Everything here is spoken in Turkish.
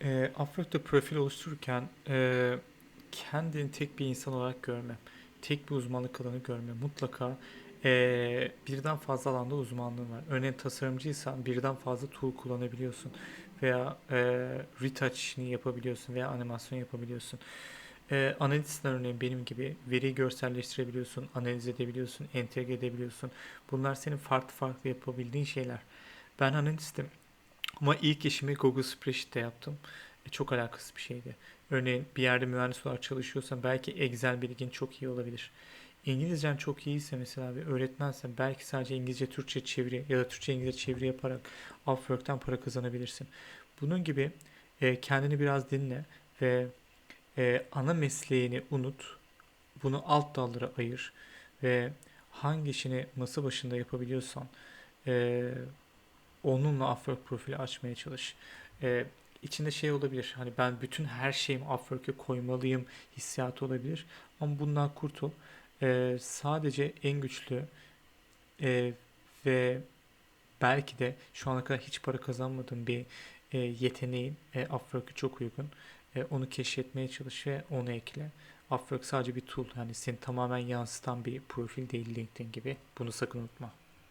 Eee Upwork'ta profil oluştururken eee, kendini tek bir insan olarak görme. Tek bir uzmanlık alanı görme. Mutlaka eee, birden fazla alanda uzmanlığın var. Örneğin tasarımcıysan birden fazla tool kullanabiliyorsun. Veya eee retouch işini yapabiliyorsun veya animasyon yapabiliyorsun. Eee analistler örneğin benim gibi veriyi görselleştirebiliyorsun, analiz edebiliyorsun, entegre edebiliyorsun. Bunlar senin farklı farklı yapabildiğin şeyler. Ben analistim. Ama ilk işimi Google Spreadsheet'te yaptım. E, çok alakasız bir şeydi. Örneğin bir yerde mühendis olarak çalışıyorsan belki Excel bilgin çok iyi olabilir. İngilizcen çok iyiyse mesela bir öğretmensen belki sadece İngilizce Türkçe çeviri ya da Türkçe İngilizce çeviri yaparak Upwork'tan para kazanabilirsin. Bunun gibi e, kendini biraz dinle ve e, ana mesleğini unut. Bunu alt dallara ayır ve hangi işini masa başında yapabiliyorsan e, onunla Upwork profili açmaya çalış. Ee, içinde şey olabilir. Hani ben bütün her şeyimi Upwork'e koymalıyım hissiyatı olabilir. Ama bundan kurtul. Ee, sadece en güçlü e, ve belki de şu ana kadar hiç para kazanmadığın bir e, yeteneğin e, Upwork'e çok uygun. E, onu keşfetmeye çalış ve onu ekle. Upwork sadece bir tool. Yani seni tamamen yansıtan bir profil değil LinkedIn gibi. Bunu sakın unutma.